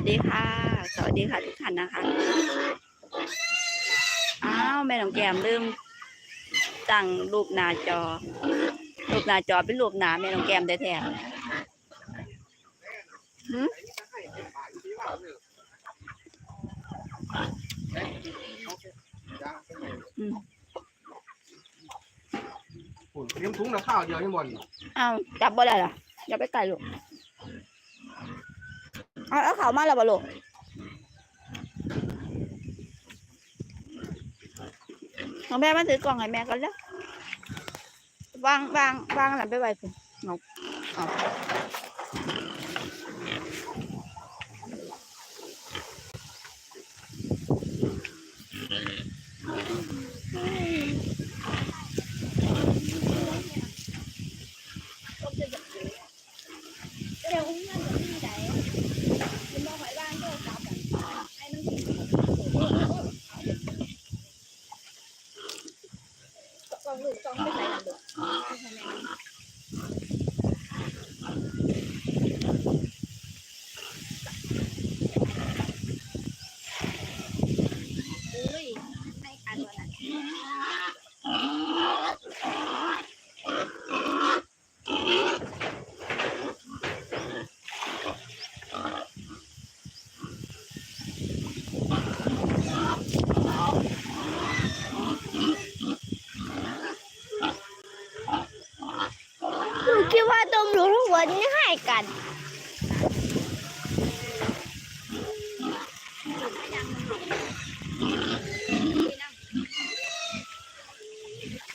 วัสดีค่ะ สวัสดีค่ะทุกท่านนะคะ อ้าวแม่น้องแก้มลืมตั้งรูปหน้าจอ รูปหน้าจอเป็นรูปหน้าแม่น้องแก้มแท้ๆหืมอืมฝุ่นเตรียมถุงนะข้าวเดียวยังบ่นอ้าวจับบ่ได้ล่ะอย่าไปไกลลูก เอาเอาเขามาแล้วบ่ลูกน้องแม่มาถือกล่องให้แม่ก่อนแล้ววางวางวางหลังไปไว้คุณงกเอ Cái này là. คิดว่าตำรวจทุกคนนี่ให้กัน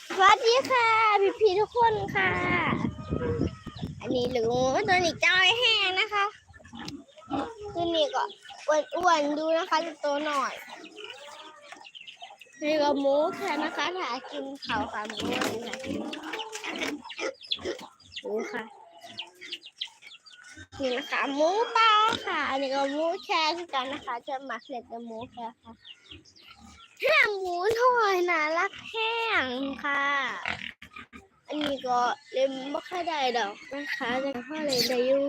สวัสดีค่ะ พี่พี่ๆทุกคนค่ะ อันนี้หรือตัวนี้จ้อยแห้งนะคะตัวนี้ก็อ้วนๆดูนะคะตัวหน่อยนี่ก็หมูแค่นะคะถากินเขาค่ะหมูนี่ค่ะูค่ะนี่นะคะหมูปลาค่ะ อันนี้ก็หมูแช่คือกันนะคะ จะหมักเสร็จแต่หมูแช่ค่ะแห้งหมูถอยน่ารักแห้งค่ะ อันนี้ก็เล่มไม่ค่อยได้ดอกนะคะแต่พ่อเลยได้อยู่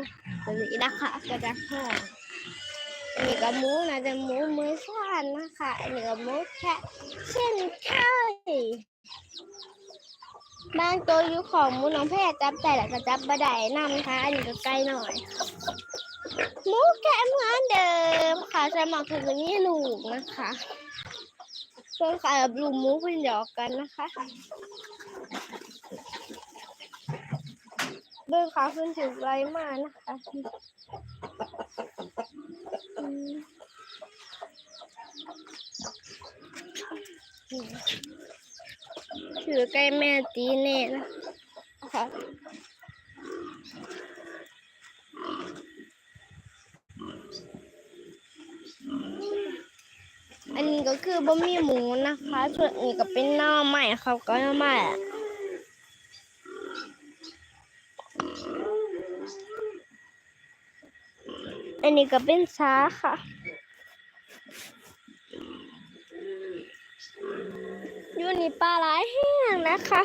ตัวนี้นะคะกระดักห้องอันนี้ก็หมูนะแต่หมูมือสั้นนะคะ อันนี้ก็หมูแค่เช่นเคย บางตัวอยู่ของมูน้องแพทย์จับแต่ละก็จับบ่ได้นำค่ะอันนี้ก็ไกล้หน่อยหมูแค่เหมือนเดิมค่ะสมัครคือนี่ลูกนะคะเพื่อนขายบบลูกหมูเพื่อนหยอกกันนะคะเบิ่งขาเพื่อนถึงไรมากนะคะอืม ถือใกล้แม่ตีแน่นะคะอันนี้ก็คือบะหมี่หมูนะคะ ส่วนนี้ก็เป็นหน้อใหม่เขาก็หน้อใหม่อะอันนี้ก็เป็นช้าค่ะ อยู่นี่ปลาหลายแห้งนะคะ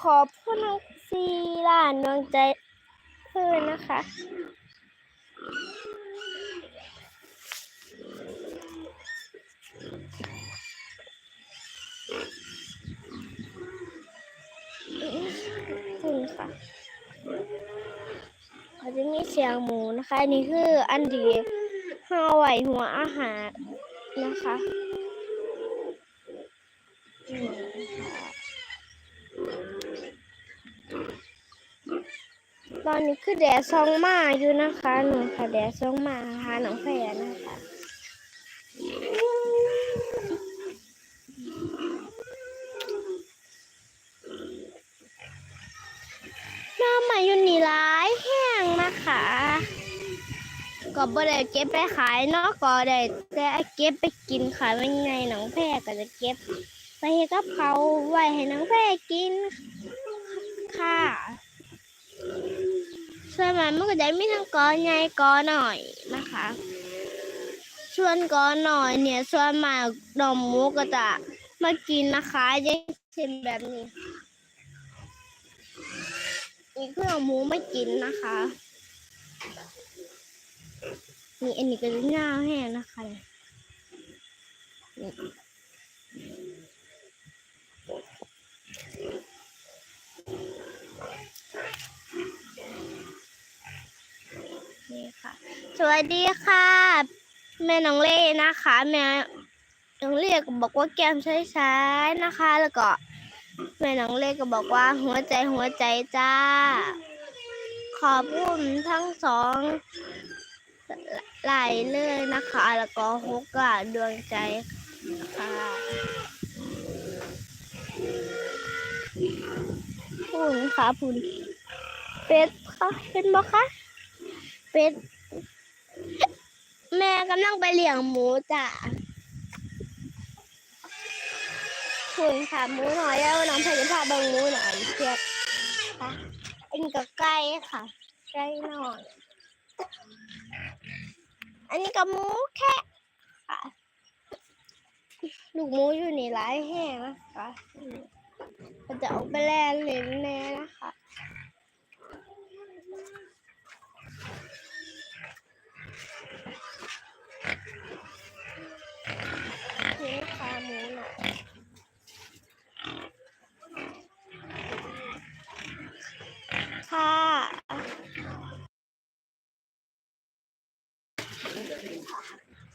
ขอบคุณน้องซีล่านดวงใจเพื่อนนะคะคุณค่ะ จะมีเสียงหมูนะคะนนี้คืออันดีห่อไหวหัวอาหารนะคะตอนนี้คือแดดซองมาอยู่นะคะหนูค่ะแดดซองมาหาหนังแฟนนะคะ น้าใหม่อยู่นี่หลายแห้งนะคะก็บ่ได้เก็บไปขายเนาะก็ได้แต่เก็บไปกินขายวันไงหนังแพรก็จะเก็บ ไปเฮ็ดกับเขาไว้ให้หนังแพรกินค่ะส่วนมันมันก็จะมีทั้งกอใหญ่กอหน่อยนะคะ ส่วนกอหน่อยเนี่ยส่วนมากดอมหมูก็จะมากินนะคะย่างเช่นแบบนี้ มีเครื่องหมูไม่กินนะคะนี่อันนี้ก็จะง่าแห้งนะคะนี่นี่ค่ะ สวัสดีค่ะ แม่น้องเล่นะคะ แม่น้องเล่ก็บอกว่าแก้มใช้ๆนะคะ แล้วก็ แม่น้องเล่ก็บอกว่าหัวใจหัวใจจ้า ขอบคุณทั้งสองหลายเลยนะคะ แล้วก็ฮกกะดวงใจค่ะพูนค่ะพูนเป็ดค่ะเป็นบ่คะเป็ด แม่กำลังไปเลี้ยงหมูจ้ะ คุณค่ะหมูหน่อยแล้วน้องเพชรพาเบังหมูหน่อยเพียบค่ะอันนี้ก็ไก่ค่ะไก่หน่อย อันนี้ก็หมูแค่ค่ะลูกหมูอยู่ในร้ายแห้งนะคะก็จะเอาไปแล่เล่นแน่นะคะ นี่ค่ะหมูหน่อย ค่ะ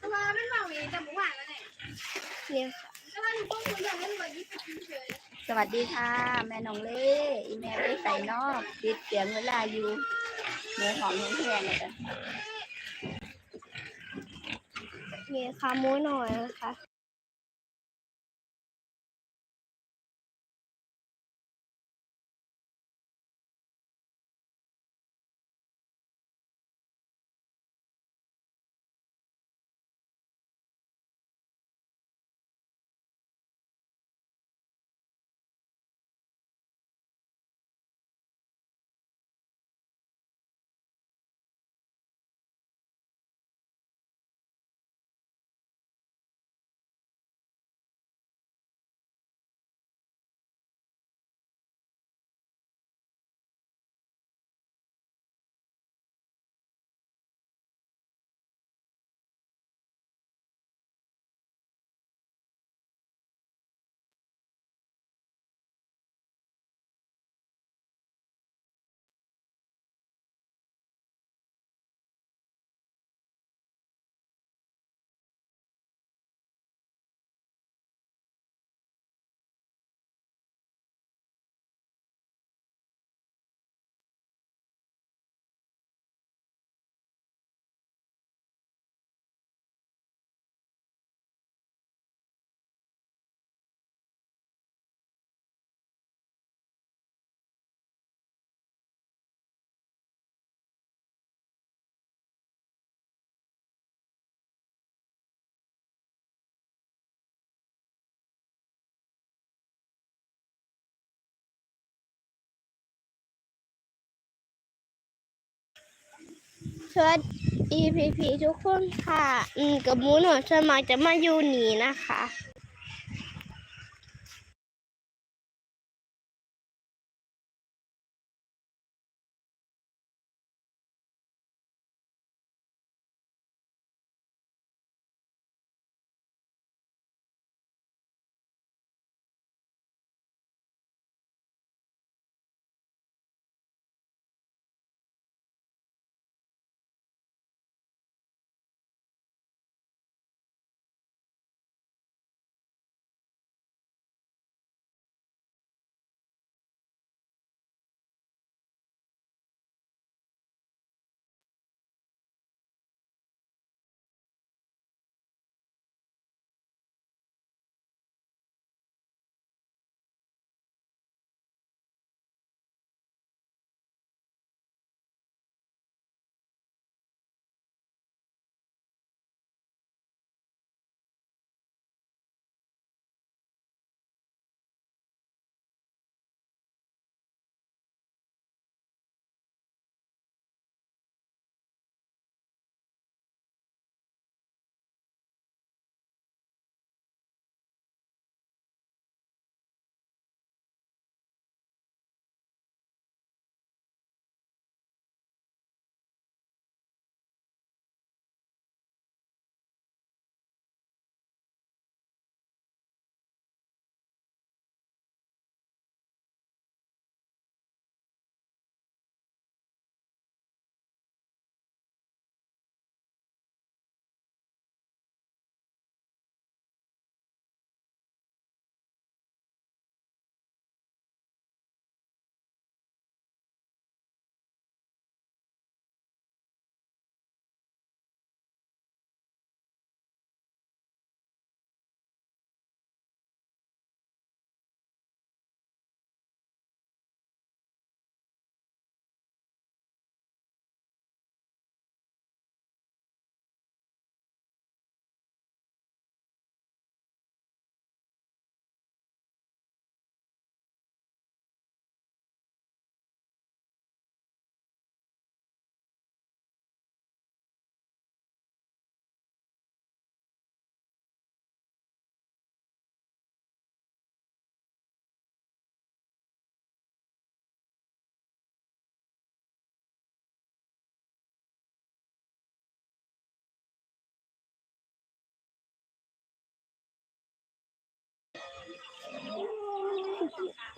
ทำไมไม่เมาเลยแต่หมูหวานแล้วเนี่ยเนี่ยค่ะทำไมหนูต้องคุยอยางนั้นเลยยี่สิบปีเฉยสวัสดีค่ะ แม่น้องเล่อีแม่ไปใส่นอกติดเสียงเวลาอยู่หมูหอมหมูแพงเลยจ้ะนี่ค่ะหมูหน่อยนะคะ วัสดีพีพีทุกคนค่ะ อืมกับมูหน่อสมัยจะมาอยู่นีนะคะ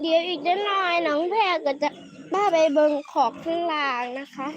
เดี๋ยวอีกนิดหน่อยน้องแพรก็จะบ้าไปเบิงของข้างล่างนะคะ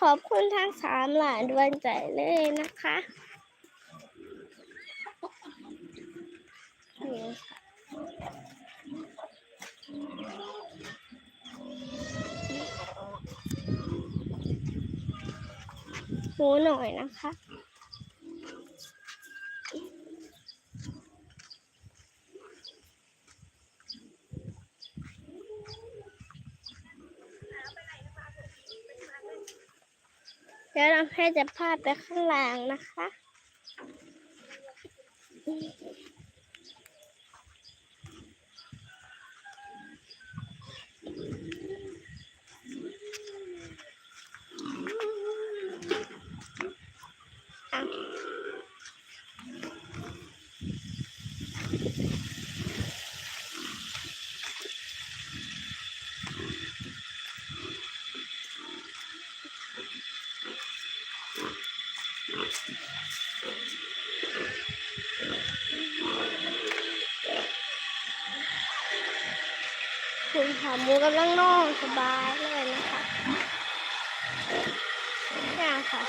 ขอบคุณทั้งสามหลานดวงใจเลยนะคะนี่ค่ะหูหน่อยนะคะ ดี๋ยวเราให้จะพาไปข้างล่างนะคะ ขาหมูกำลังนอนสบายเลยนะคะนี่ค่ะ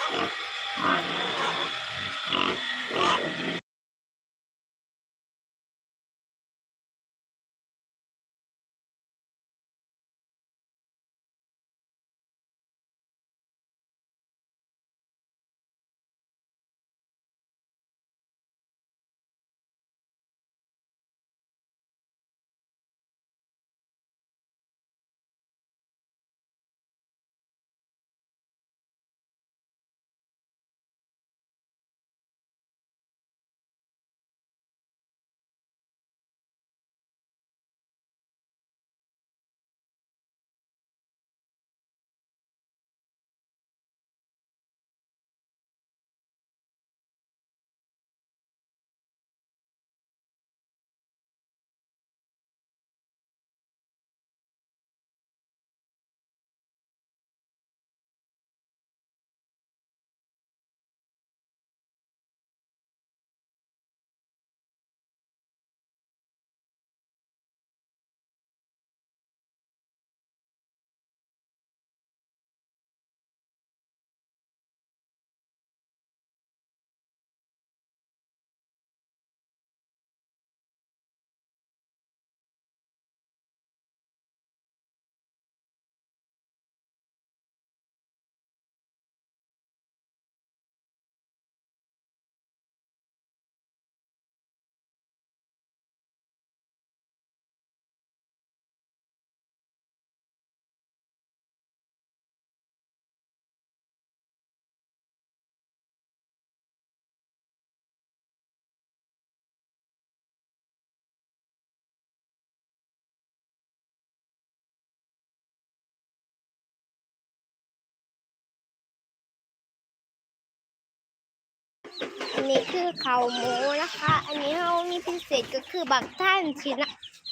อันนี้คือเขาหมูนะคะ อันนี้เรามีพิเศษก็คือบักท่านชิ้น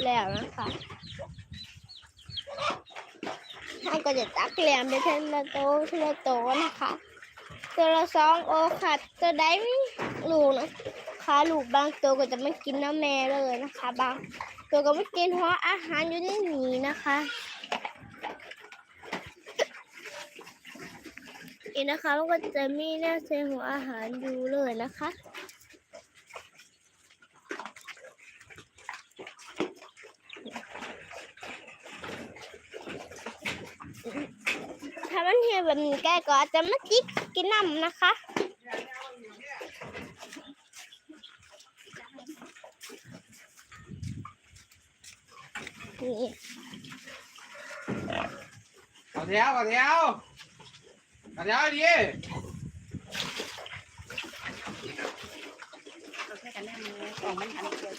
แล้วนะคะท่านก็จะตักเหลี่ยมไปเทละโตะเทละโตนะคะ ตัวละสองโอค่ะตัวใดไม่ลูกนะคะลูกบางตัวก็จะไม่กินน้ำแม่เลยนะคะ บางตัวก็ไม่กินเพราะอาหารอยู่ในนี้นะคะ นี่นะคะมันก็จะมีแนวเซหัวอาหารอยู่เลยนะคะถ้ามันเหี่ยวแบบนี้แกก็อาจจะมาจิกกินน้ำนะคะนี่เอาแถวต่อแถวต่อ แถวดีเราใช้กันแน่มือกล่องมันหันเดียว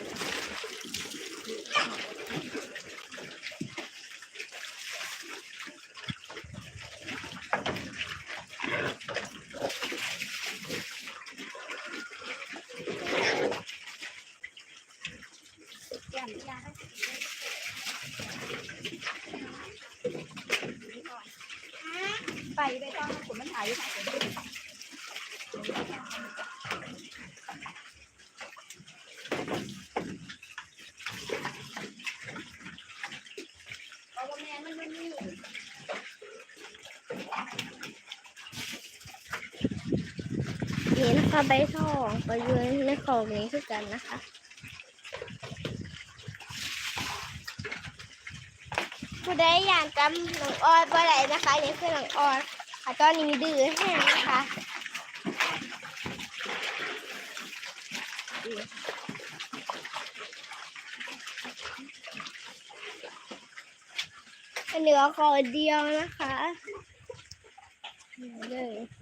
แก้มยาไปไปตอนคุณมันถ่ายอยู่ไหน เอาว่าแม่มันไม่มี นี่นะคะใบทองก็อยู่ในของนี้คือกันนะคะผู้ใดอยากจำหนังออยบ่ได้นะคะนี่คือหนังออยค่ะตอนนี้ดื้อแห้งนะคะเหลือขอเดียวนะคะเลย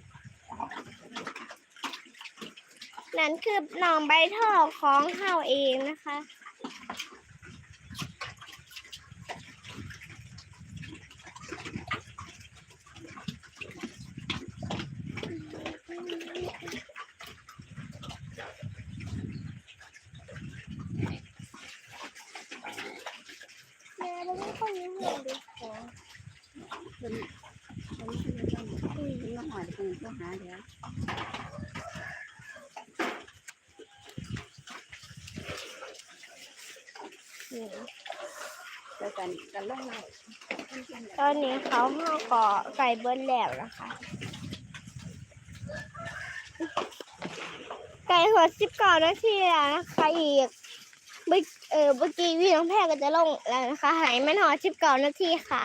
นั่นคือหนองใบทองของเฮาเองนะคะแม่เราไม่ค่อ ยรู้เรื่องเลยของมันมันไม่องอืมเรื่องหอยกูก็หาเดี๋ยวกันกันลงเลยตอนนี้เขาเฮาก่อไก่เบิ้ลแล้วนะคะ ไก่หัวสิบเก้านาทีแล้วนะคะอีกเมื่อกี้พี่น้องแพรก็จะลงแล้วนะคะหายมันหอสิบเก้านาทีค่ะ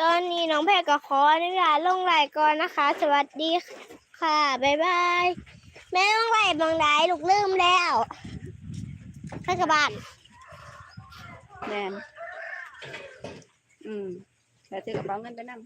ตอนนี้น้องแพรก็ขออนุญาตลงไลน์ก่อนนะคะ สวัสดีค่ะ บ๊ายบาย แม่ต้องไลน์บางไดลูกลืมแล้วข้ากระบาดแมนอืมแล้วซื้อกระเป๋าเงินไปนั่ง